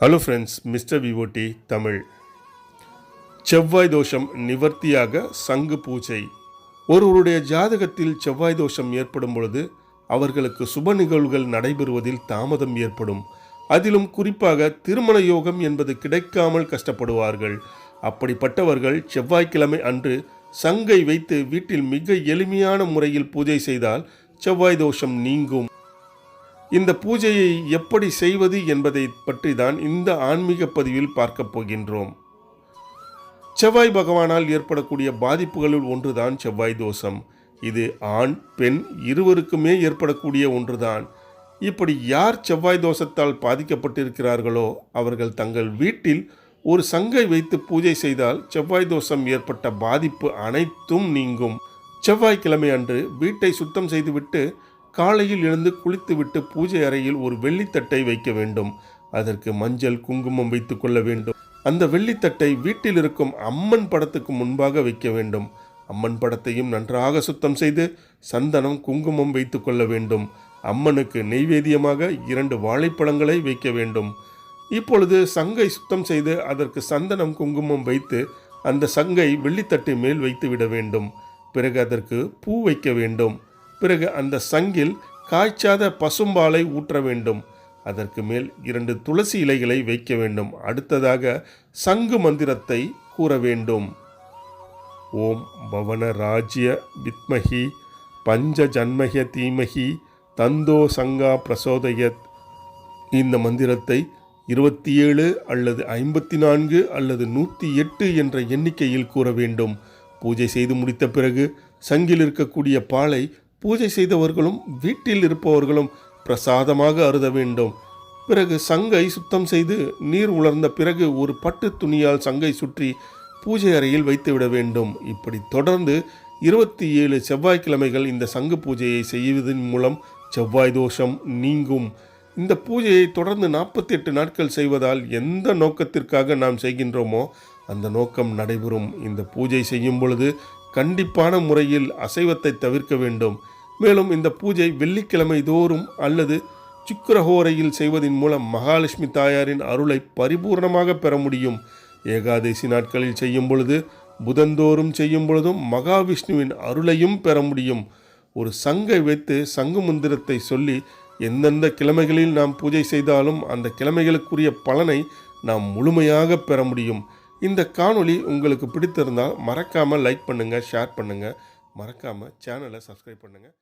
Hello friends mister VOD Tamil செவ்வாய் தோஷம் நிவர்த்தியாக சங்கு பூஜை. ஒருவருடைய ஜாதகத்தில் செவ்வாய் தோஷம் ஏற்படும் பொழுது அவர்களுக்கு சுப நிகழ்வுகள் நடைபெறுவதில் தாமதம் ஏற்படும். அதிலும் குறிப்பாக திருமண யோகம் என்பது கிடைக்காமல் கஷ்டப்படுவார்கள். அப்படிப்பட்டவர்கள் செவ்வாய்க்கிழமை அன்று சங்கை வைத்து வீட்டில் மிக எளிமையான முறையில் பூஜை செய்தால் செவ்வாய் தோஷம் நீங்கும். இந்த பூஜையை எப்படி செய்வது என்பதை பற்றி தான் இந்த ஆன்மீக பதிவில் பார்க்கப் போகின்றோம். செவ்வாய் பகவானால் ஏற்படக்கூடிய பாதிப்புகளுள் ஒன்றுதான் செவ்வாய் தோஷம். இது ஆண் பெண் இருவருக்குமே ஏற்படக்கூடிய ஒன்றுதான். இப்படி யார் செவ்வாய் தோஷத்தால் பாதிக்கப்பட்டிருக்கிறார்களோ அவர்கள் தங்கள் வீட்டில் ஒரு சங்கை வைத்து பூஜை செய்தால் செவ்வாய் தோஷம் ஏற்பட்ட பாதிப்பு அனைத்தும் நீங்கும். செவ்வாய்க்கிழமை அன்று வீட்டை சுத்தம் செய்துவிட்டு காலையில் எழுந்து குளித்துவிட்டு பூஜை அறையில் ஒரு வெள்ளித்தட்டை வைக்க வேண்டும். அதற்கு மஞ்சள் குங்குமம் வைத்துக் கொள்ள வேண்டும். அந்த வெள்ளித்தட்டை வீட்டில் இருக்கும் அம்மன் படத்துக்கு முன்பாக வைக்க வேண்டும். அம்மன் படத்தையும் நன்றாக சுத்தம் செய்து சந்தனம் குங்குமம் வைத்துக் கொள்ள வேண்டும். அம்மனுக்கு நெய்வேதியமாக இரண்டு வாழைப்பழங்களை வைக்க வேண்டும். இப்பொழுது சங்கை சுத்தம் செய்து அதற்கு சந்தனம் குங்குமம் வைத்து அந்த சங்கை வெள்ளித்தட்டு மேல் வைத்து விட வேண்டும். பிறகு அதற்கு பூ வைக்க வேண்டும். பிறகு அந்த சங்கில் காய்ச்சாத பசும்பாலை ஊற்ற வேண்டும். அதற்கு மேல் இரண்டு துளசி இலைகளை வைக்க வேண்டும். அடுத்ததாக சங்கு மந்திரத்தை கூற வேண்டும். ஓம் பவன ராஜ்ய வித்மஹி பஞ்ச ஜன்மஹ தீமகி தந்தோ சங்கா பிரசோதயத். இந்த மந்திரத்தை இருபத்தி ஏழு அல்லது ஐம்பத்தி நான்கு அல்லது நூற்றி எட்டு என்ற எண்ணிக்கையில் கூற வேண்டும். பூஜை செய்து முடித்த பிறகு சங்கில் இருக்கக்கூடிய பாலை பூஜை செய்தவர்களும் வீட்டில் இருப்பவர்களும் பிரசாதமாக அருத வேண்டும். பிறகு சங்கை சுத்தம் செய்து நீர் உலர்ந்த பிறகு ஒரு பட்டு துணியால் சங்கை சுற்றி பூஜை அறையில் வைத்துவிட வேண்டும். இப்படி தொடர்ந்து இருபத்தி ஏழு செவ்வாய்க்கிழமைகள் இந்த சங்கு பூஜையை செய்வதன் மூலம் செவ்வாய் தோஷம் நீங்கும். இந்த பூஜையை தொடர்ந்து நாற்பத்தி எட்டு நாட்கள் செய்வதால் எந்த நோக்கத்திற்காக நாம் செய்கின்றோமோ அந்த நோக்கம் நடைபெறும். இந்த பூஜை செய்யும் பொழுது கண்டிப்பான முறையில் அசைவத்தை தவிர்க்க வேண்டும். மேலும் இந்த பூஜை வெள்ளிக்கிழமை தோறும் அல்லது சுக்கரஹோரையில் செய்வதன் மூலம் மகாலட்சுமி தாயாரின் அருளை பரிபூர்ணமாக பெற முடியும். ஏகாதசி நாட்களில் செய்யும் பொழுது புதந்தோறும் செய்யும் பொழுதும் மகாவிஷ்ணுவின் அருளையும் பெற முடியும். ஒரு சங்கை வைத்து சங்கு மந்திரத்தை சொல்லி எந்தெந்த கிழமைகளில் நாம் பூஜை செய்தாலும் அந்த கிழமைகளுக்குரிய பலனை நாம் முழுமையாக பெற முடியும். இந்த காணொளி உங்களுக்கு பிடித்திருந்தால் மறக்காமல் லைக் பண்ணுங்கள் ஷேர் பண்ணுங்கள் மறக்காமல் சேனலை சப்ஸ்கிரைப் பண்ணுங்கள்